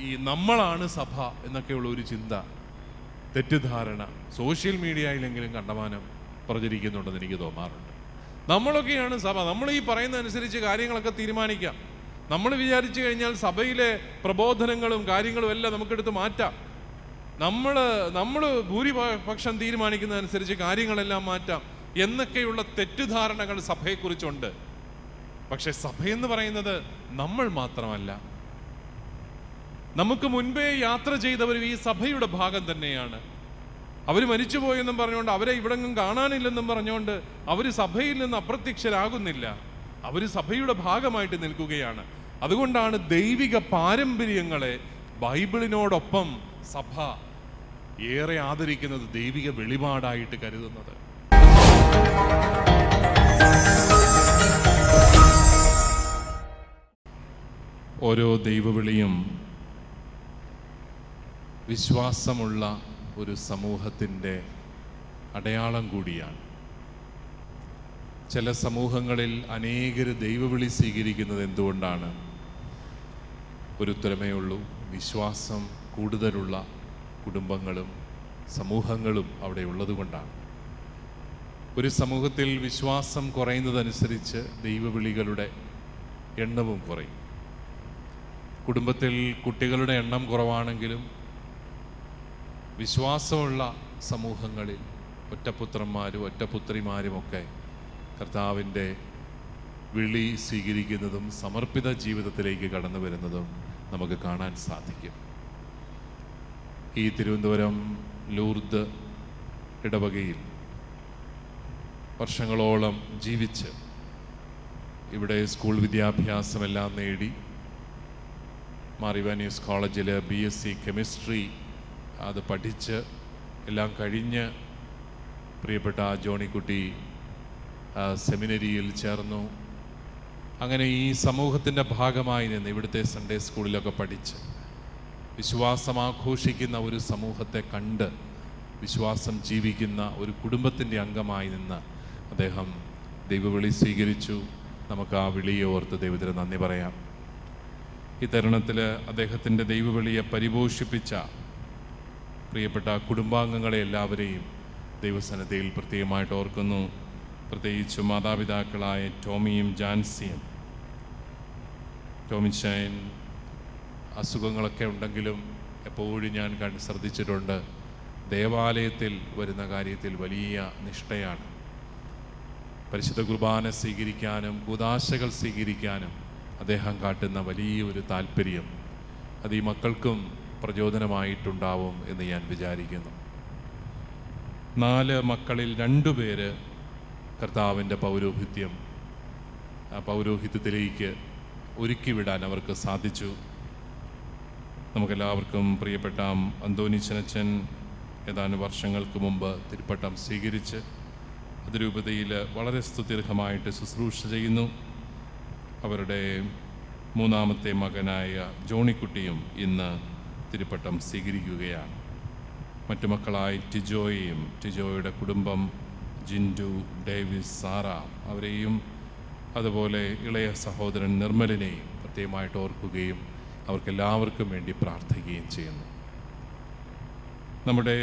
ഈ നമ്മളാണ് സഭ എന്നൊക്കെയുള്ള ഒരു ചിന്ത തെറ്റിദ്ധാരണ സോഷ്യൽ മീഡിയയിലെങ്കിലും കണ്ടമാനം പ്രചരിക്കുന്നുണ്ടെന്ന് എനിക്ക് തോന്നാറുണ്ട്. നമ്മളൊക്കെയാണ് സഭ. നമ്മൾ ഈ പറയുന്ന അനുസരിച്ച് കാര്യങ്ങളൊക്കെ തീരുമാനിക്കാം. നമ്മൾ വിചാരിച്ചു കഴിഞ്ഞാൽ സഭയിലെ പ്രബോധനങ്ങളും കാര്യങ്ങളും എല്ലാം നമുക്കെടുത്ത് മാറ്റാം. നമ്മൾ നമ്മൾ ഭൂരിപക്ഷം തീരുമാനിക്കുന്നതനുസരിച്ച് കാര്യങ്ങളെല്ലാം മാറ്റാം എന്നൊക്കെയുള്ള തെറ്റിദ്ധാരണകൾ സഭയെക്കുറിച്ചുണ്ട്. പക്ഷെ സഭയെന്ന് പറയുന്നത് നമ്മൾ മാത്രമല്ല നമുക്ക് മുൻപേ യാത്ര ചെയ്തവരും ഈ സഭയുടെ ഭാഗം തന്നെയാണ്. അവർ മരിച്ചുപോയെന്നും പറഞ്ഞുകൊണ്ട് അവരെ ഇവിടെങ്ങും കാണാനില്ലെന്നും പറഞ്ഞുകൊണ്ട് അവർ സഭയിൽ നിന്ന് അപ്രത്യക്ഷരാകുന്നില്ല. അവർ സഭയുടെ ഭാഗമായിട്ട് നിൽക്കുകയാണ്. അതുകൊണ്ടാണ് ദൈവിക പാരമ്പര്യങ്ങളെ ബൈബിളിനോടൊപ്പം സഭ ഏറെ ആദരിക്കുന്നത് ദൈവിക വെളിപാടായിട്ട് കരുതുന്നത്. ഓരോ ദൈവവിളിയും വിശ്വാസമുള്ള ഒരു സമൂഹത്തിന്റെ അടയാളം കൂടിയാണ്. ചില സമൂഹങ്ങളിൽ അനേകർ ദൈവവിളി സ്വീകരിക്കുന്നത് എന്തുകൊണ്ടാണ്? ഒരു ഉത്തരമേ ഉള്ളൂ വിശ്വാസം കൂടുതലുള്ള കുടുംബങ്ങളും സമൂഹങ്ങളും അവിടെ ഉള്ളതുകൊണ്ടാണ് ഒരു സമൂഹത്തിൽ വിശ്വാസം കുറയുന്നതനുസരിച്ച് ദൈവവിളികളുടെ എണ്ണവും കുറയും. കുടുംബത്തിൽ കുട്ടികളുടെ എണ്ണം കുറവാണെങ്കിലും വിശ്വാസമുള്ള സമൂഹങ്ങളിൽ ഒറ്റപുത്രന്മാരും ഒറ്റപുത്രിമാരുമൊക്കെ കർത്താവിന്റെ വിളി സ്വീകരിക്കുന്നതും സമർപ്പിത ജീവിതത്തിലേക്ക് കടന്നു വരുന്നതും നമുക്ക് കാണാൻ സാധിക്കും. ഈ തിരുവനന്തപുരം ലൂർദ് ഇടവകയിൽ വർഷങ്ങളോളം ജീവിച്ച് ഇവിടെ സ്കൂൾ വിദ്യാഭ്യാസമെല്ലാം നേടി മാറിവാനീസ് കോളേജിൽ ബി എസ് സി കെമിസ്ട്രി അത് പഠിച്ച് എല്ലാം കഴിഞ്ഞ് പ്രിയപ്പെട്ട ജോണിക്കുട്ടി സെമിനരിയിൽ ചേർന്നു. അങ്ങനെ ഈ സമൂഹത്തിന്റെ ഭാഗമായി നിന്ന് ഇവിടുത്തെ സൺഡേ സ്കൂളിലൊക്കെ പഠിച്ച് വിശ്വാസം ആഘോഷിക്കുന്ന ഒരു സമൂഹത്തെ കണ്ട് വിശ്വാസം ജീവിക്കുന്ന ഒരു കുടുംബത്തിന്റെ അംഗമായി നിന്ന് അദ്ദേഹം ദൈവവിളി സ്വീകരിച്ചു. നമുക്ക് ആ വിളിയെ ഓർത്ത് ദൈവത്തിന് നന്ദി പറയാം. ഈ തരുണത്തിൽ അദ്ദേഹത്തിന്റെ ദൈവവിളിയെ പരിപോഷിപ്പിച്ച പ്രിയപ്പെട്ട കുടുംബാംഗങ്ങളെ എല്ലാവരെയും ദൈവസന്നദ്ധയിൽ പ്രത്യേകമായിട്ട് ഓർക്കുന്നു. പ്രത്യേകിച്ച് മാതാപിതാക്കളായ ടോമിയും ജാൻസിയും. ടോമിച്ചായൻ അസുഖങ്ങളൊക്കെ ഉണ്ടെങ്കിലും എപ്പോഴും ഞാൻ കണ്ട് ശ്രദ്ധിച്ചിട്ടുണ്ട്. ദേവാലയത്തിൽ വരുന്ന കാര്യത്തിൽ വലിയ നിഷ്ഠയാണ്. പരിശുദ്ധ കുർബാന സ്വീകരിക്കാനും കൂതാശകൾ സ്വീകരിക്കാനും അദ്ദേഹം കാട്ടുന്ന വലിയൊരു താല്പര്യം അത് ഈ മക്കൾക്കും പ്രചോദനമായിട്ടുണ്ടാവും എന്ന് ഞാൻ വിചാരിക്കുന്നു. നാല് മക്കളിൽ രണ്ടു രണ്ടുപേര് കർത്താവിന്റെ പൗരോഹിത്യം പൗരോഹിത്യത്തിലേക്ക് ഒരുക്കിവിടാൻ അവർക്ക് സാധിച്ചു. നമുക്കെല്ലാവർക്കും പ്രിയപ്പെട്ട അന്തോനിച്ചനച്ചൻ ഏതാനും വർഷങ്ങൾക്ക് മുമ്പ് തിരുപ്പട്ടം സ്വീകരിച്ച് അതിരൂപതയിൽ വളരെ സ്തുതിർഹമായിട്ട് ശുശ്രൂഷ ചെയ്യുന്നു. അവരുടെ മൂന്നാമത്തെ മകനായ ജോണിക്കുട്ടിയും ഇന്ന് തിരുപ്പട്ടം സ്വീകരിക്കുകയാണ്. മറ്റു മക്കളായി ടിജോയെയും ടിജോയുടെ കുടുംബം ജിൻഡു ഡേവിസ് സാറ അവരെയും അതുപോലെ ഇളയ സഹോദരൻ നിർമ്മലിനെയും പ്രത്യേകമായിട്ട് ഓർക്കുകയും അവർക്കെല്ലാവർക്കും വേണ്ടി പ്രാർത്ഥിക്കുകയും ചെയ്യുന്നു. നമ്മുടെ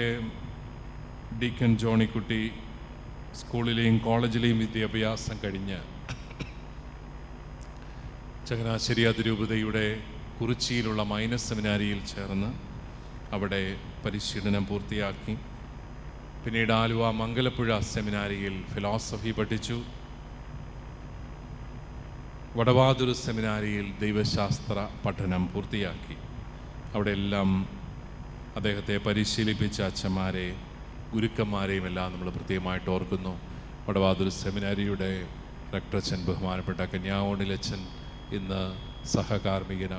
ഡീക്കൻ ജോണിക്കുട്ടി സ്കൂളിലെയും കോളേജിലെയും വിദ്യാഭ്യാസം കഴിഞ്ഞ് ചങ്ങനാശ്ശേരി അതിരൂപതയുടെ കുറിച്ചിയിലുള്ള മൈനസ് സെമിനാരിയിൽ ചേർന്ന് അവിടെ പരിശീലനം പൂർത്തിയാക്കി. പിന്നീട് ആലുവ മംഗലപ്പുഴ സെമിനാരിയിൽ ഫിലോസഫി പഠിച്ചു. വടവാതുരു സെമിനാരിയിൽ ദൈവശാസ്ത്ര പഠനം പൂർത്തിയാക്കി. അവിടെ എല്ലാം അദ്ദേഹത്തെ പരിശീലിപ്പിച്ച അച്ഛന്മാരെ ഗുരുക്കന്മാരെയും എല്ലാം നമ്മൾ പ്രത്യേകമായിട്ട് ഓർക്കുന്നു. വടവാതുരു സെമിനാരിയുടെ റക്ടറച്ചൻ ബഹുമാനപ്പെട്ട കന്യാവോണിലച്ചൻ ഇന്ന് സഹകാർമ്മികന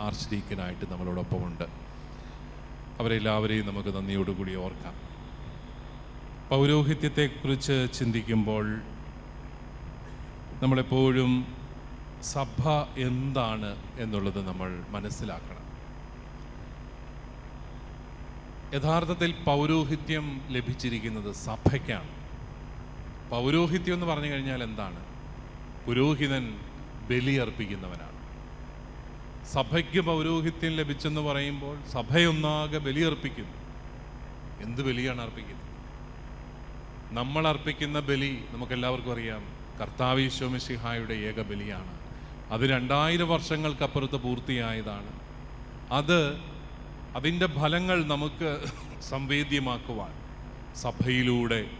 ആർച്ച് ഡീക്കനായിട്ട് നമ്മളോടൊപ്പമുണ്ട്. അവരെല്ലാവരെയും നമുക്ക് നന്ദിയോടുകൂടി ഓർക്കാം. പൗരോഹിത്യത്തെക്കുറിച്ച് ചിന്തിക്കുമ്പോൾ നമ്മളെപ്പോഴും സഭ എന്താണ് എന്നുള്ളത് നമ്മൾ മനസ്സിലാക്കണം. യഥാർത്ഥത്തിൽ പൗരോഹിത്യം ലഭിച്ചിരിക്കുന്നത് സഭയ്ക്കാണ്. പൗരോഹിത്യം എന്ന് പറഞ്ഞു കഴിഞ്ഞാൽ എന്താണ്? പുരോഹിതൻ ബലിയർപ്പിക്കുന്നവനാണ്. സഭയ്ക്ക് പൗരോഹിത്യം ലഭിച്ചെന്ന് പറയുമ്പോൾ സഭയൊന്നാകെ ബലിയർപ്പിക്കുന്നു. എന്ത് ബലിയാണ് അർപ്പിക്കുന്നത്? നമ്മൾ അർപ്പിക്കുന്ന ബലി നമുക്കെല്ലാവർക്കും അറിയാം. കർത്താവീശ്വമിഷിഹായുടെ ഏക ബലിയാണ്. അത് രണ്ടായിരം വർഷങ്ങൾക്കപ്പുറത്ത് പൂർത്തിയായതാണ്. അത് അതിന്റെ ഫലങ്ങൾ നമുക്ക് സംവേദ്യമാക്കുവാൻ സഭയിലൂടെ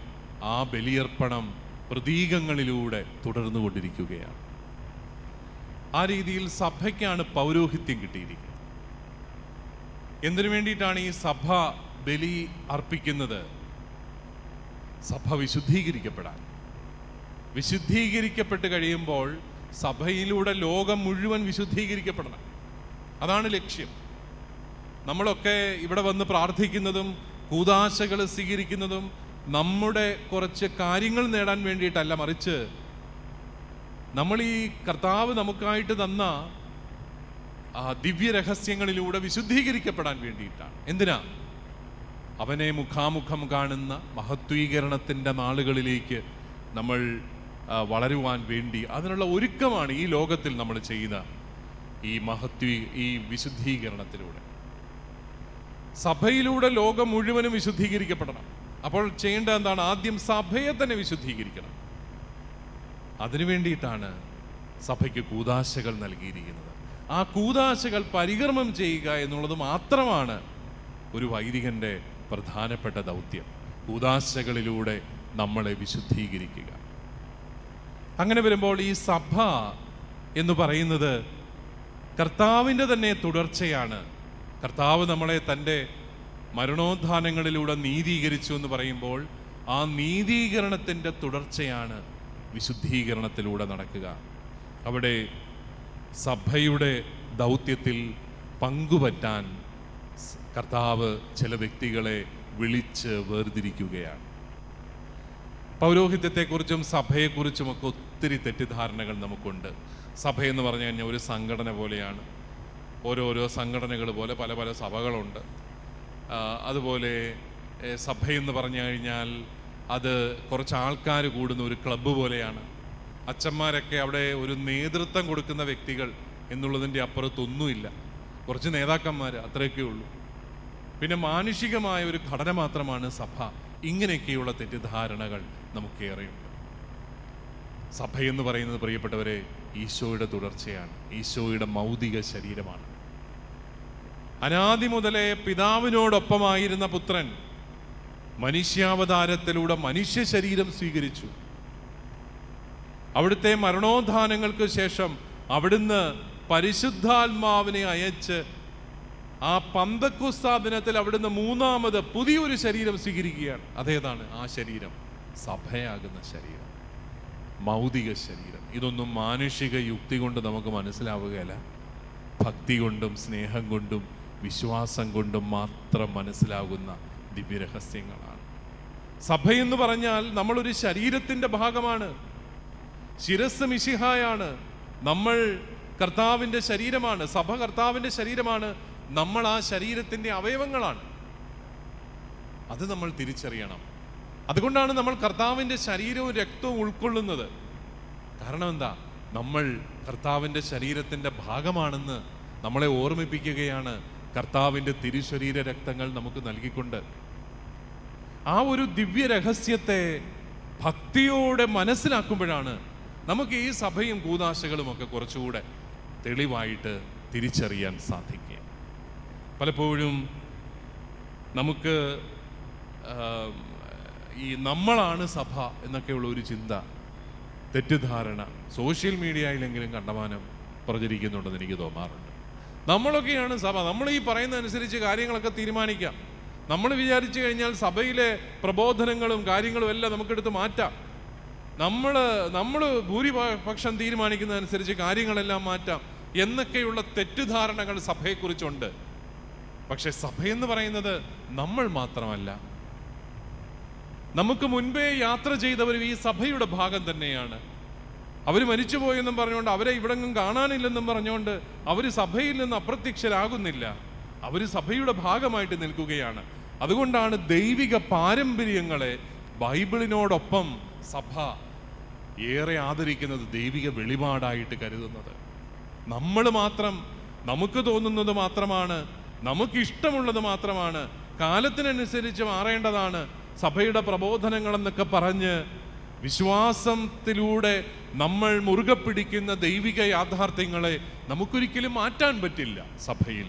ആ ബലിയർപ്പണം പ്രതീകങ്ങളിലൂടെ തുടർന്നുകൊണ്ടിരിക്കുകയാണ്. ആ രീതിയിൽ സഭയ്ക്കാണ് പൗരോഹിത്യം കിട്ടിയിരിക്കുന്നത്. എന്തിനു വേണ്ടിയിട്ടാണ് ഈ സഭ ബലി അർപ്പിക്കുന്നത്? സഭ വിശുദ്ധീകരിക്കപ്പെടാൻ. വിശുദ്ധീകരിക്കപ്പെട്ട് കഴിയുമ്പോൾ സഭയിലൂടെ ലോകം മുഴുവൻ വിശുദ്ധീകരിക്കപ്പെടണം. അതാണ് ലക്ഷ്യം. നമ്മളൊക്കെ ഇവിടെ വന്ന് പ്രാർത്ഥിക്കുന്നതും കൂതാശകൾ സ്വീകരിക്കുന്നതും നമ്മുടെ കുറച്ച് കാര്യങ്ങൾ നേടാൻ വേണ്ടിയിട്ടല്ല മറിച്ച് നമ്മൾ ഈ കർത്താവ് നമുക്കായിട്ട് തന്ന ദിവ്യ രഹസ്യങ്ങളിലൂടെ വിശുദ്ധീകരിക്കപ്പെടാൻ വേണ്ടിയിട്ടാണ്. എന്തിനാ? അവനെ മുഖാമുഖം കാണുന്ന മഹത്വീകരണത്തിന്റെ നാളുകളിലേക്ക് നമ്മൾ വളരുവാൻ വേണ്ടി അതിനുള്ള ഒരുക്കമാണ് ഈ ലോകത്തിൽ നമ്മൾ ചെയ്യുന്ന ഈ മഹത്വീ ഈ വിശുദ്ധീകരണത്തിലൂടെ. സഭയിലൂടെ ലോകം മുഴുവനും വിശുദ്ധീകരിക്കപ്പെടണം. അപ്പോൾ ചെയ്യേണ്ട എന്താണ്? ആദ്യം സഭയെ തന്നെ വിശുദ്ധീകരിക്കണം. അതിനു വേണ്ടിയിട്ടാണ് സഭയ്ക്ക് കൂതാശകൾ നൽകിയിരിക്കുന്നത്. ആ കൂതാശകൾ പരികർമ്മം ചെയ്യുക എന്നുള്ളത് മാത്രമാണ് ഒരു വൈദികന്റെ പ്രധാനപ്പെട്ട ദൗത്യം. കൂതാശകളിലൂടെ നമ്മളെ വിശുദ്ധീകരിക്കുക. അങ്ങനെ വരുമ്പോൾ ഈ സഭ എന്ന് പറയുന്നത് കർത്താവിന്റെ തന്നെ തുടർച്ചയാണ്. കർത്താവ് നമ്മളെ തന്റെ മരണോത്ഥാനങ്ങളിലൂടെ നീതീകരിച്ചു എന്ന് പറയുമ്പോൾ ആ നീതീകരണത്തിന്റെ തുടർച്ചയാണ് വിശുദ്ധീകരണത്തിലൂടെ നടക്കുക. അവിടെ സഭയുടെ ദൗത്യത്തിൽ പങ്കുപറ്റാൻ കർത്താവ് ചില വ്യക്തികളെ വിളിച്ച് വേർതിരിക്കുകയാണ്. പൗരോഹിത്യത്തെക്കുറിച്ചും സഭയെക്കുറിച്ചുമൊക്കെ ഒത്തിരി തെറ്റിദ്ധാരണകൾ നമുക്കുണ്ട്. സഭയെന്ന് പറഞ്ഞു കഴിഞ്ഞാൽ ഒരു സംഘടന പോലെയാണ്. ഓരോരോ സംഘടനകൾ പോലെ പല പല സഭകളുണ്ട്. അതുപോലെ സഭയെന്ന് പറഞ്ഞു കഴിഞ്ഞാൽ അത് കുറച്ച് ആൾക്കാർ കൂടുന്ന ഒരു ക്ലബ്ബ് പോലെയാണ്. അച്ഛന്മാരൊക്കെ അവിടെ ഒരു നേതൃത്വം കൊടുക്കുന്ന വ്യക്തികൾ എന്നുള്ളതിന്റെ അപ്പുറത്തൊന്നുമില്ല. കുറച്ച് നേതാക്കന്മാർ അത്രയൊക്കെ ഉള്ളൂ. പിന്നെ മാനുഷികമായ ഒരു ഘടന മാത്രമാണ് സഭ. ഇങ്ങനെയൊക്കെയുള്ള തെറ്റിദ്ധാരണകൾ നമുക്കേറെയുണ്ട് സഭ എന്ന് പറയുന്നത് പ്രിയപ്പെട്ടവരെ ഈശോയുടെ തുടർച്ചയാണ്. ഈശോയുടെ മൗതിക ശരീരമാണ്. അനാദി മുതലേ പിതാവിനോടൊപ്പമായിരുന്ന പുത്രൻ മനുഷ്യാവതാരത്തിലൂടെ മനുഷ്യ ശരീരം സ്വീകരിച്ചു. അവിടുത്തെ മരണോദ്ധാനങ്ങൾക്ക് ശേഷം അവിടുന്ന് പരിശുദ്ധാത്മാവിനെ അയച്ച് ആ പന്തക്കുസ്താ ദിനത്തിൽ അവിടുന്ന് മൂന്നാമത് പുതിയൊരു ശരീരം സ്വീകരിക്കുകയാണ്. അതേതാണ്? ആ ശരീരം. സഭയാകുന്ന ശരീരം. മൗതിക ശരീരം. ഇതൊന്നും മാനുഷിക യുക്തി കൊണ്ട് നമുക്ക് മനസ്സിലാവുകയല്ല. ഭക്തി കൊണ്ടും സ്നേഹം കൊണ്ടും വിശ്വാസം കൊണ്ടും മാത്രം മനസ്സിലാകുന്ന ദിവ്യരഹസ്യങ്ങളാണ്. സഭയെന്ന് പറഞ്ഞാൽ നമ്മളൊരു ശരീരത്തിന്റെ ഭാഗമാണ്. ശിരസ് മിശിഹായാണ്. നമ്മൾ കർത്താവിന്റെ ശരീരമാണ്. സഭ കർത്താവിന്റെ ശരീരമാണ്. നമ്മൾ ആ ശരീരത്തിന്റെ അവയവങ്ങളാണ്. അത് നമ്മൾ തിരിച്ചറിയണം. അതുകൊണ്ടാണ് നമ്മൾ കർത്താവിന്റെ ശരീരവും രക്തവും ഉൾക്കൊള്ളുന്നത്. കാരണം എന്താ? നമ്മൾ കർത്താവിന്റെ ശരീരത്തിന്റെ ഭാഗമാണെന്ന് നമ്മളെ ഓർമ്മിപ്പിക്കുകയാണ്. കർത്താവിന്റെ തിരുശരീര രക്തങ്ങൾ നമുക്ക് നൽകിക്കൊണ്ട് ആ ഒരു ദിവ്യ രഹസ്യത്തെ ഭക്തിയോടെ മനസ്സിലാക്കുമ്പോഴാണ് നമുക്ക് ഈ സഭയും കൂതാശകളും ഒക്കെ കുറച്ചുകൂടെ തെളിവായിട്ട് തിരിച്ചറിയാൻ സാധിക്കുക. പലപ്പോഴും നമുക്ക് ഈ നമ്മളാണ് സഭ എന്നൊക്കെയുള്ള ഒരു ചിന്ത തെറ്റിദ്ധാരണ സോഷ്യൽ മീഡിയയിലെങ്കിലും കണ്ടമാനം പ്രചരിക്കുന്നുണ്ടെന്ന് എനിക്ക് തോന്നാറുണ്ട്. നമ്മളൊക്കെയാണ് സഭ. നമ്മൾ ഈ പറയുന്ന അനുസരിച്ച് കാര്യങ്ങളൊക്കെ തീരുമാനിക്കാം. നമ്മൾ വിചാരിച്ചു കഴിഞ്ഞാൽ സഭയിലെ പ്രബോധനങ്ങളും കാര്യങ്ങളും എല്ലാം നമുക്കെടുത്ത് മാറ്റാം. നമ്മൾ നമ്മൾ ഭൂരിപക്ഷം തീരുമാനിക്കുന്നതനുസരിച്ച് കാര്യങ്ങളെല്ലാം മാറ്റാം എന്നൊക്കെയുള്ള തെറ്റിദ്ധാരണകൾ സഭയെക്കുറിച്ചുണ്ട്. പക്ഷെ സഭയെന്ന് പറയുന്നത് നമ്മൾ മാത്രമല്ല. നമുക്ക് മുൻപേ യാത്ര ചെയ്തവരും ഈ സഭയുടെ ഭാഗം തന്നെയാണ്. അവർ മരിച്ചുപോയെന്നും പറഞ്ഞുകൊണ്ട് അവരെ ഇവിടെങ്ങും കാണാനില്ലെന്നും പറഞ്ഞുകൊണ്ട് അവർ സഭയിൽ നിന്ന് അപ്രത്യക്ഷരാകുന്നില്ല. അവർ സഭയുടെ ഭാഗമായിട്ട് നിൽക്കുകയാണ്. അതുകൊണ്ടാണ് ദൈവിക പാരമ്പര്യങ്ങളെ ബൈബിളിനോടൊപ്പം സഭ ഏറെ ആദരിക്കുന്നത് ദൈവിക വെളിപാടായിട്ട് കരുതുന്നത്. നമ്മൾ മാത്രം നമുക്ക് തോന്നുന്നത് മാത്രമാണ് നമുക്കിഷ്ടമുള്ളത് മാത്രമാണ് കാലത്തിനനുസരിച്ച് മാറേണ്ടതാണ് സഭയുടെ പ്രബോധനങ്ങളെന്നൊക്കെ പറഞ്ഞ് വിശ്വാസത്തിലൂടെ നമ്മൾ മുറുകെ പിടിക്കുന്ന ദൈവിക യാഥാർത്ഥ്യങ്ങളെ നമുക്കൊരിക്കലും മാറ്റാൻ പറ്റില്ല സഭയിൽ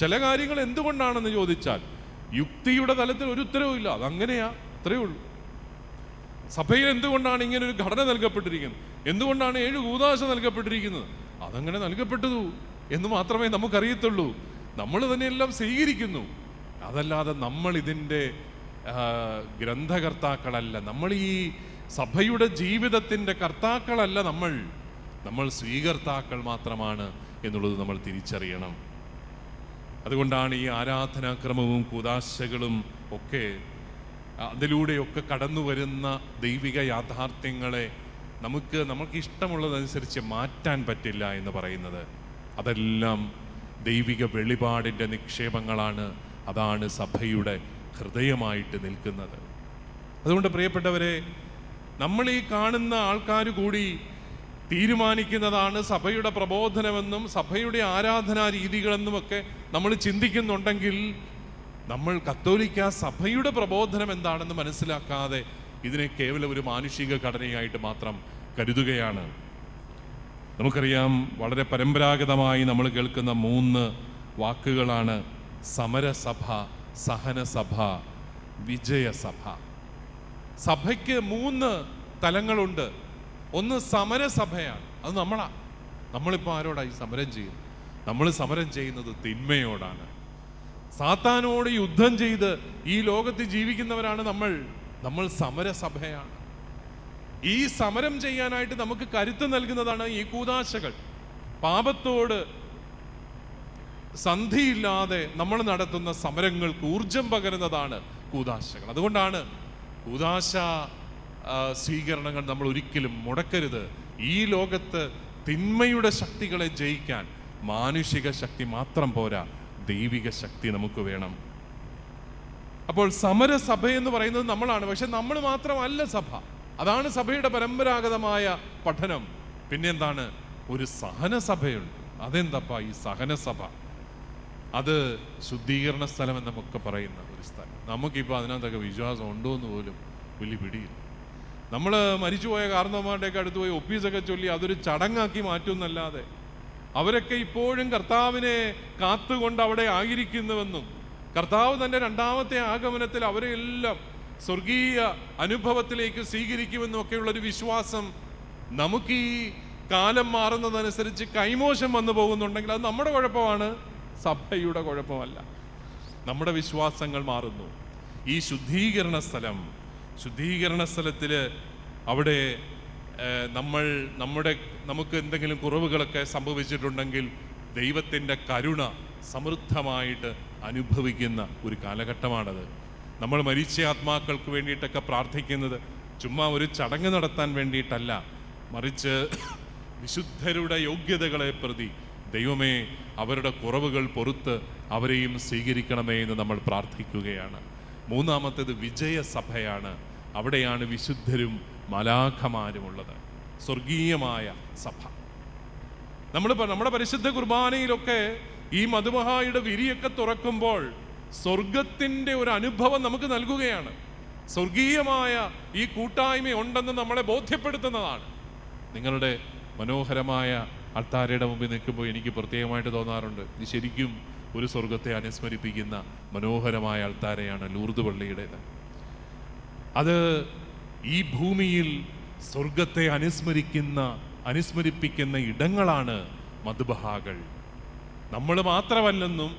ചില കാര്യങ്ങൾ എന്തുകൊണ്ടാണെന്ന് ചോദിച്ചാൽ യുക്തിയുടെ തലത്തിൽ ഒരു ഉത്തരവുമില്ല അതങ്ങനെയാ അത്രയേ ഉള്ളൂ. സഭയിൽ എന്തുകൊണ്ടാണ് ഇങ്ങനെ ഒരു ഘടന നൽകപ്പെട്ടിരിക്കുന്നത്? എന്തുകൊണ്ടാണ് ഏഴ് കൂതാശ നൽകപ്പെട്ടിരിക്കുന്നത്? അതങ്ങനെ നൽകപ്പെട്ടതു എന്ന് മാത്രമേ നമുക്കറിയത്തുള്ളൂ. നമ്മൾ തന്നെയെല്ലാം സ്വീകരിക്കുന്നു. അതല്ലാതെ നമ്മൾ ഇതിന്റെ ഗ്രന്ഥകർത്താക്കളല്ല. നമ്മൾ ഈ സഭയുടെ ജീവിതത്തിന്റെ കർത്താക്കളല്ല നമ്മൾ. നമ്മൾ സ്വീകർത്താക്കൾ മാത്രമാണ് എന്നുള്ളത് നമ്മൾ തിരിച്ചറിയണം. അതുകൊണ്ടാണ് ഈ ആരാധനാക്രമവും കൂതാശകളും ഒക്കെ അതിലൂടെയൊക്കെ കടന്നു വരുന്ന ദൈവിക യാഥാർത്ഥ്യങ്ങളെ നമുക്ക് നമുക്ക് ഇഷ്ടമുള്ളതനുസരിച്ച് മാറ്റാൻ പറ്റില്ല എന്ന് പറയുന്നത്. അതെല്ലാം ദൈവിക വെളിപാടിന്റെ നിക്ഷേപങ്ങളാണ്. അതാണ് സഭയുടെ ഹൃദയമായിട്ട് നിൽക്കുന്നത്. അതുകൊണ്ട് പ്രിയപ്പെട്ടവരെ നമ്മൾ ഈ കാണുന്ന ആൾക്കാർ കൂടി തീരുമാനിക്കുന്നതാണ് സഭയുടെ പ്രബോധനമെന്നും സഭയുടെ ആരാധനാ രീതികളെന്നുമൊക്കെ നമ്മൾ ചിന്തിക്കുന്നുണ്ടെങ്കിൽ നമ്മൾ കത്തോലിക്ക സഭയുടെ പ്രബോധനം എന്താണെന്ന് മനസ്സിലാക്കാതെ ഇതിനെ കേവലം ഒരു മാനുഷിക ഘടനയായിട്ട് മാത്രം കരുതുകയാണ്. നമുക്കറിയാം വളരെ പരമ്പരാഗതമായി നമ്മൾ കേൾക്കുന്ന മൂന്ന് വാക്കുകളാണ് സമരസഭ സഹനസഭ വിജയസഭ. സഭയ്ക്ക് മൂന്ന് തലങ്ങളുണ്ട്. ഒന്ന് സമരസഭയാണ്. അത് നമ്മളാ. നമ്മളിപ്പോൾ ആരോടായി സമരം ചെയ്യുന്നത്? നമ്മൾ സമരം ചെയ്യുന്നത് തിന്മയോടാണ്. സാത്താനോട് യുദ്ധം ചെയ്ത് ഈ ലോകത്ത് ജീവിക്കുന്നവരാണ് നമ്മൾ. നമ്മൾ സമരസഭയാണ്. ഈ സമരം ചെയ്യാനായിട്ട് നമുക്ക് കരുത്ത് നൽകുന്നതാണ് ഈ കൂതാശകൾ. പാപത്തോട് സന്ധിയില്ലാതെ നമ്മൾ നടത്തുന്ന സമരങ്ങൾക്ക് ഊർജം പകരുന്നതാണ് കൂതാശകൾ. അതുകൊണ്ടാണ് ആ, സ്വീകരണങ്ങൾ നമ്മൾ ഒരിക്കലും മുടക്കരുത്. ഈ ലോകത്ത് തിന്മയുടെ ശക്തികളെ ജയിക്കാൻ മാനുഷിക ശക്തി മാത്രം പോരാ. ദൈവിക ശക്തി നമുക്ക് വേണം. അപ്പോൾ സമരസഭ എന്ന് പറയുന്നത് നമ്മളാണ്. പക്ഷെ നമ്മൾ മാത്രമല്ല സഭ. അതാണ് സഭയുടെ പരമ്പരാഗതമായ പഠനം. പിന്നെന്താണ് ഒരു സഹനസഭയുണ്ട്. അതെന്തപ്പാ ഈ സഹന സഭ അത് ശുദ്ധീകരണ സ്ഥലം എന്നൊക്കെ പറയുന്ന ഒരു സ്ഥലം നമുക്കിപ്പോൾ അതിനകത്തൊക്കെ വിശ്വാസം ഉണ്ടോ എന്ന് പോലും വലിയ പിടിയില്ല. നമ്മൾ മരിച്ചുപോയ കാരണവന്മാരുടെയൊക്കെ അടുത്ത് പോയി ഒപ്പീസൊക്കെ ചൊല്ലി അതൊരു ചടങ്ങാക്കി മാറ്റുമെന്നല്ലാതെ അവരൊക്കെ ഇപ്പോഴും കർത്താവിനെ കാത്തുകൊണ്ട് അവിടെ ആയിരിക്കുന്നുവെന്നും കർത്താവ് തന്റെ രണ്ടാമത്തെ ആഗമനത്തിൽ അവരെ എല്ലാം സ്വർഗീയ അനുഭവത്തിലേക്ക് സ്വീകരിക്കുമെന്നും ഒക്കെയുള്ളൊരു വിശ്വാസം നമുക്ക് ഈ കാലം മാറുന്നതനുസരിച്ച് കൈമോശം വന്നു പോകുന്നുണ്ടെങ്കിൽ അത് നമ്മുടെ കുഴപ്പമാണ് സഭയുടെ കുഴപ്പമല്ല. നമ്മുടെ വിശ്വാസങ്ങൾ മാറുന്നു. ഈ ശുദ്ധീകരണ സ്ഥലം ശുദ്ധീകരണ സ്ഥലത്തിൽ അവിടെ നമ്മൾ നമ്മുടെ നമുക്ക് എന്തെങ്കിലും കുറവുകളൊക്കെ സംഭവിച്ചിട്ടുണ്ടെങ്കിൽ ദൈവത്തിന്റെ കരുണ സമൃദ്ധമായിട്ട് അനുഭവിക്കുന്ന ഒരു കാലഘട്ടമാണത്. നമ്മൾ മരിച്ച ആത്മാക്കൾക്ക് വേണ്ടിയിട്ടൊക്കെ പ്രാർത്ഥിക്കുന്നത് ചുമ്മാ ഒരു ചടങ്ങ് നടത്താൻ വേണ്ടിയിട്ടല്ല. മറിച്ച് വിശുദ്ധരുടെ യോഗ്യതകളെ പ്രതി ദൈവമേ അവരുടെ കുറവുകൾ പൊറുത്ത് അവരെയും സ്വീകരിക്കണമേ എന്ന് നമ്മൾ പ്രാർത്ഥിക്കുകയാണ്. മൂന്നാമത്തേത് വിജയസഭയാണ്. അവിടെയാണ് വിശുദ്ധരും മലാഖമാരുമുള്ളത്. സ്വർഗീയമായ സഭ. നമ്മൾ നമ്മുടെ പരിശുദ്ധ കുർബാനയിലൊക്കെ ഈ മധുമഹായുടെ വിരിയൊക്കെ തുറക്കുമ്പോൾ സ്വർഗത്തിന്റെ ഒരു അനുഭവം നമുക്ക് നൽകുകയാണ്. സ്വർഗീയമായ ഈ കൂട്ടായ്മ ഉണ്ടെന്ന് നമ്മളെ ബോധ്യപ്പെടുത്തുന്നതാണ്. നിങ്ങളുടെ മനോഹരമായ അൾത്താരയുടെ മുമ്പിൽ നിൽക്കുമ്പോൾ എനിക്ക് പ്രത്യേകമായിട്ട് തോന്നാറുണ്ട്. ഇത് ശരിക്കും ഒരു സ്വർഗത്തെ അനുസ്മരിപ്പിക്കുന്ന മനോഹരമായ അൾത്താരയാണ് ലൂർദ് പള്ളിയുടേത്. അത് ഈ ഭൂമിയിൽ സ്വർഗത്തെ അനുസ്മരിക്കുന്ന അനുസ്മരിപ്പിക്കുന്ന ഇടങ്ങളാണ് മധുബഹാകൾ. നമ്മൾ മാത്രമല്ലെന്നും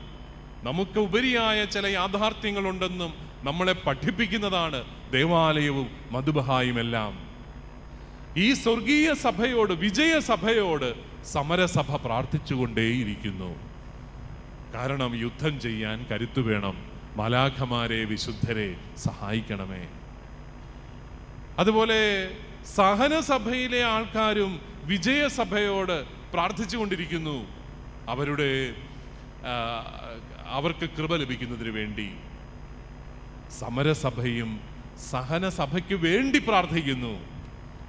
നമുക്ക് ഉപരിയായ ചില യാഥാർത്ഥ്യങ്ങളുണ്ടെന്നും നമ്മളെ പഠിപ്പിക്കുന്നതാണ് ദേവാലയവും മധുബഹായും എല്ലാം ഈ സ്വർഗീയ സഭയോട് വിജയസഭയോട് സമരസഭ പ്രാർത്ഥിച്ചുകൊണ്ടേയിരിക്കുന്നു. കാരണം യുദ്ധം ചെയ്യാൻ കരുത്തു വേണം. മലാഖമാരെ വിശുദ്ധരെ സഹായിക്കണമേ. അതുപോലെ സഹനസഭയിലെ ആൾക്കാരും വിജയസഭയോട് പ്രാർത്ഥിച്ചുകൊണ്ടിരിക്കുന്നു. അവരുടെ അവർക്ക് കൃപ ലഭിക്കുന്നതിന് വേണ്ടി. സമരസഭയും സഹനസഭയ്ക്ക് വേണ്ടി പ്രാർത്ഥിക്കുന്നു.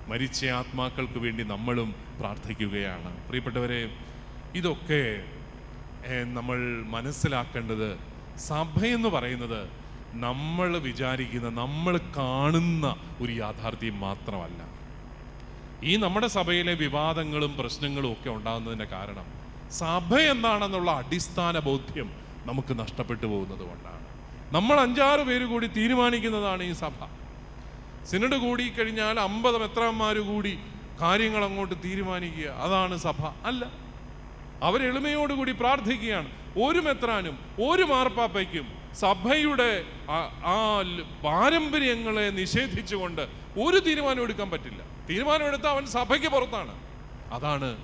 മരിച്ച ആത്മാക്കൾക്ക് വേണ്ടി നമ്മളും പ്രാർത്ഥിക്കുകയാണ്. പ്രിയപ്പെട്ടവരെ ഇതൊക്കെ നമ്മൾ മനസ്സിലാക്കേണ്ടത് സഭ എന്ന് പറയുന്നത് നമ്മൾ വിചാരിക്കുന്ന നമ്മൾ കാണുന്ന ഒരു യാഥാർത്ഥ്യം മാത്രമല്ല. ഈ നമ്മുടെ സഭയിലെ വിവാദങ്ങളും പ്രശ്നങ്ങളും ഒക്കെ ഉണ്ടാകുന്നതിന്റെ കാരണം സഭ എന്താണെന്നുള്ള അടിസ്ഥാന ബോധ്യം നമുക്ക് നഷ്ടപ്പെട്ടു പോകുന്നത് കൊണ്ടാണ്. നമ്മൾ അഞ്ചാറ് പേര് കൂടി തീരുമാനിക്കുന്നതാണ് ഈ സഭ. സിനഡ് കൂടി കഴിഞ്ഞാൽ അമ്പത് മെത്രാന്മാർ കൂടി കാര്യങ്ങൾ അങ്ങോട്ട് തീരുമാനിക്കുക. അതാണ് സഭ. അല്ല. അവർ എളിമയോടുകൂടി പ്രാർത്ഥിക്കുകയാണ്. ഒരു മെത്രാനും ഒരു മാർപ്പാപ്പയ്ക്കും സഭയുടെ ആ- പാരമ്പര്യങ്ങളെ നിഷേധിച്ചുകൊണ്ട് ഒരു തീരുമാനം എടുക്കാൻ പറ്റില്ല. തീരുമാനമെടുത്ത അവൻ സഭയ്ക്ക് പുറത്താണ്. അതാണ്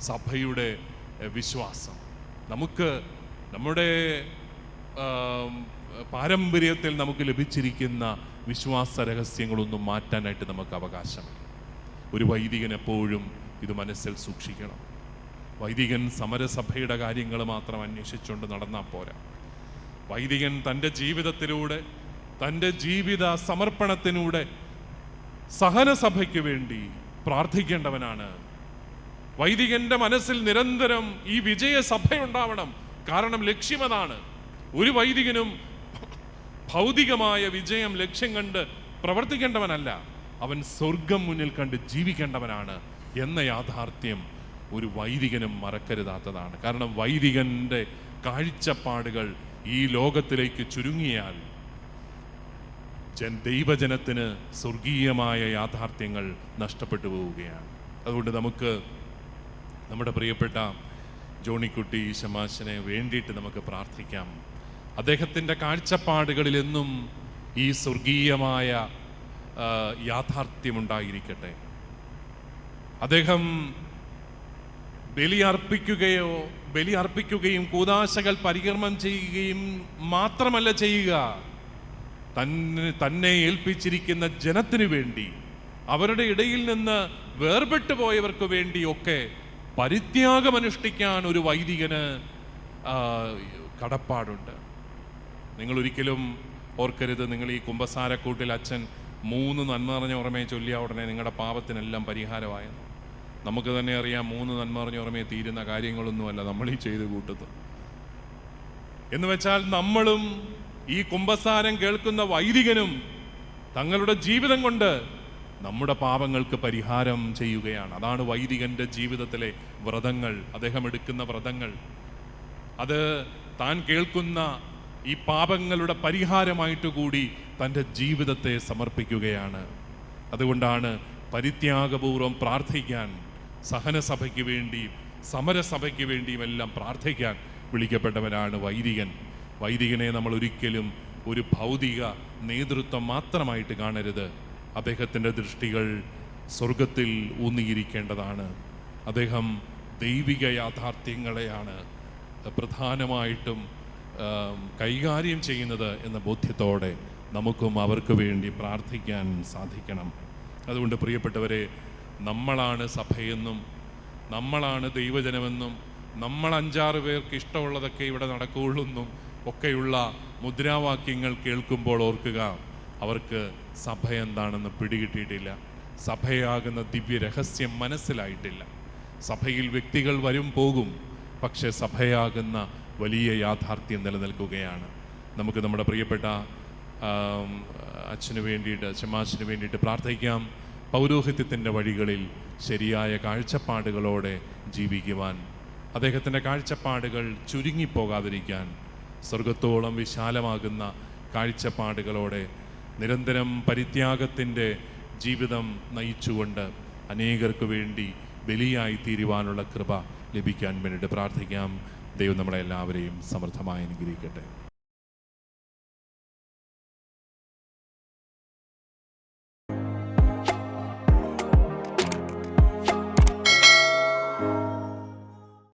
സഭയുടെ വിശ്വാസം. നമുക്ക് നമ്മുടെ പാരമ്പര്യത്തിൽ നമുക്ക് ലഭിച്ചിരിക്കുന്ന വിശ്വാസ രഹസ്യങ്ങളൊന്നും മാറ്റാനായിട്ട് നമുക്ക് അവകാശമില്ല. ഒരു വൈദികൻ എപ്പോഴും ഇത് മനസ്സിൽ സൂക്ഷിക്കണം. വൈദികൻ സമരസഭയുടെ കാര്യങ്ങൾ മാത്രം അന്വേഷിച്ചുകൊണ്ട് നടന്നാൽ പോരാ. വൈദികൻ തന്റെ ജീവിതത്തിലൂടെ തന്റെ ജീവിത സമർപ്പണത്തിലൂടെ സഹനസഭയ്ക്ക് വേണ്ടി പ്രാർത്ഥിക്കേണ്ടവനാണ്. വൈദികന്റെ മനസ്സിൽ നിരന്തരം ഈ വിജയസഭയുണ്ടാവണം. കാരണം ലക്ഷ്യമതാണ് ഒരു വൈദികനും ഭൗതികമായ വിജയം ലക്ഷ്യം കണ്ട് പ്രവർത്തിക്കേണ്ടവനല്ല. അവൻ സ്വർഗം മുന്നിൽ കണ്ട് ജീവിക്കേണ്ടവനാണ് എന്ന യാഥാർത്ഥ്യം ഒരു വൈദികനും മറക്കരുതാത്തതാണ്. കാരണം വൈദികന്റെ കാഴ്ചപ്പാടുകൾ ഈ ലോകത്തിലേക്ക് ചുരുങ്ങിയാൽ ജൻ ദൈവജനത്തിന് സ്വർഗീയമായ യാഥാർത്ഥ്യങ്ങൾ നഷ്ടപ്പെട്ടു പോവുകയാണ്. അതുകൊണ്ട് നമുക്ക് നമ്മുടെ പ്രിയപ്പെട്ട ജോണിക്കുട്ടി ശമാശനെ വേണ്ടിയിട്ട് നമുക്ക് പ്രാർത്ഥിക്കാം. അദ്ദേഹത്തിന്റെ കാഴ്ചപ്പാടുകളിൽ എന്നും ഈ സ്വർഗീയമായ യാഥാർത്ഥ്യമുണ്ടായിരിക്കട്ടെ. അദ്ദേഹം ബലിയർപ്പിക്കുകയോ ബലിയർപ്പിക്കുകയും കൂതാശകൾ പരികർമ്മം ചെയ്യുകയും മാത്രമല്ല ചെയ്യുക. തന്നെ തന്നെ ഏൽപ്പിച്ചിരിക്കുന്ന ജനത്തിനു വേണ്ടി അവരുടെ ഇടയിൽ നിന്ന് വേർപെട്ടു പോയവർക്ക് വേണ്ടിയൊക്കെ പരിത്യാഗമനുഷ്ഠിക്കാൻ ഒരു വൈദികന് കടപ്പാടുണ്ട്. നിങ്ങൾ ഒരിക്കലും ഓർക്കരുത് നിങ്ങൾ ഈ കുമ്പസാരക്കൂട്ടിൽ അച്ഛൻ മൂന്ന് നന്മ നിറഞ്ഞ ഓർമ്മയെ ചൊല്ലിയ ഉടനെ നിങ്ങളുടെ പാപത്തിനെല്ലാം പരിഹാരമായെന്ന്. നമുക്ക് തന്നെ അറിയാം മൂന്ന് നന്മ നിറഞ്ഞ ഓർമ്മയെ തീരുന്ന കാര്യങ്ങളൊന്നുമല്ല നമ്മൾ ഈ ചെയ്ത് കൂട്ടത്ത് എന്ന് വെച്ചാൽ നമ്മളും ഈ കുംഭസാരം കേൾക്കുന്ന വൈദികനും തങ്ങളുടെ ജീവിതം കൊണ്ട് നമ്മുടെ പാപങ്ങൾക്ക് പരിഹാരം ചെയ്യുകയാണ്. അതാണ് വൈദികന്റെ ജീവിതത്തിലെ വ്രതങ്ങൾ അദ്ദേഹം എടുക്കുന്ന വ്രതങ്ങൾ. അത് താൻ കേൾക്കുന്ന ഈ പാപങ്ങളുടെ പരിഹാരമായിട്ട് കൂടി തന്റെ ജീവിതത്തെ സമർപ്പിക്കുകയാണ്. അതുകൊണ്ടാണ് പരിത്യാഗപൂർവം പ്രാർത്ഥിക്കാൻ സഹനസഭയ്ക്ക് വേണ്ടിയും സമരസഭയ്ക്ക് വേണ്ടിയും എല്ലാം പ്രാർത്ഥിക്കാൻ വിളിക്കപ്പെട്ടവനാണ് വൈദികൻ. വൈദികനെ നമ്മൾ ഒരിക്കലും ഒരു ഭൗതിക നേതൃത്വം മാത്രമായിട്ട് കാണരുത്. അദ്ദേഹത്തിന്റെ ദൃഷ്ടികൾ സ്വർഗത്തിൽ ഊന്നിയിരിക്കേണ്ടതാണ്. അദ്ദേഹം ദൈവിക യാഥാർത്ഥ്യങ്ങളെയാണ് പ്രധാനമായിട്ടും കൈകാര്യം ചെയ്യുന്നത് എന്ന ബോധ്യത്തോടെ നമുക്കും അവർക്ക് വേണ്ടി പ്രാർത്ഥിക്കാൻ സാധിക്കണം. അതുകൊണ്ട് പ്രിയപ്പെട്ടവരെ നമ്മളാണ് സഭയെന്നും നമ്മളാണ് ദൈവജനമെന്നും നമ്മൾ അഞ്ചാറ് പേർക്ക് ഇഷ്ടമുള്ളതൊക്കെ ഇവിടെ നടക്കുകയുള്ളെന്നും ഒക്കെയുള്ള മുദ്രാവാക്യങ്ങൾ കേൾക്കുമ്പോൾ ഓർക്കുക അവർക്ക് സഭ എന്താണെന്ന് പിടികിട്ടിയിട്ടില്ല. സഭയാകുന്ന ദിവ്യ രഹസ്യം മനസ്സിലായിട്ടില്ല. സഭയിൽ വ്യക്തികൾ വരും പോകും പക്ഷെ സഭയാകുന്ന വലിയ യാഥാർത്ഥ്യം നിലനിൽക്കുകയാണ്. നമുക്ക് നമ്മുടെ പ്രിയപ്പെട്ട അച്ഛനു വേണ്ടിയിട്ട് അച്ഛമാശിന് വേണ്ടിയിട്ട് പ്രാർത്ഥിക്കാം. പൗരോഹിത്യത്തിന്റെ വഴികളിൽ ശരിയായ കാഴ്ചപ്പാടുകളോടെ ജീവിക്കുവാൻ അദ്ദേഹത്തിന്റെ കാഴ്ചപ്പാടുകൾ ചുരുങ്ങിപ്പോകാതിരിക്കാൻ സ്വർഗത്തോളം വിശാലമാകുന്ന കാഴ്ചപ്പാടുകളോടെ നിരന്തരം പരിത്യാഗത്തിന്റെ ജീവിതം നയിച്ചുകൊണ്ട് അനേകർക്ക് വേണ്ടി ബലിയായി തീരുവാനുള്ള കൃപ ലഭിക്കാൻ വേണ്ടിയിട്ട് പ്രാർത്ഥിക്കാം. ദൈവം നമ്മളെ എല്ലാവരെയും സമൃദ്ധമായി അനുഗ്രഹിക്കട്ടെ.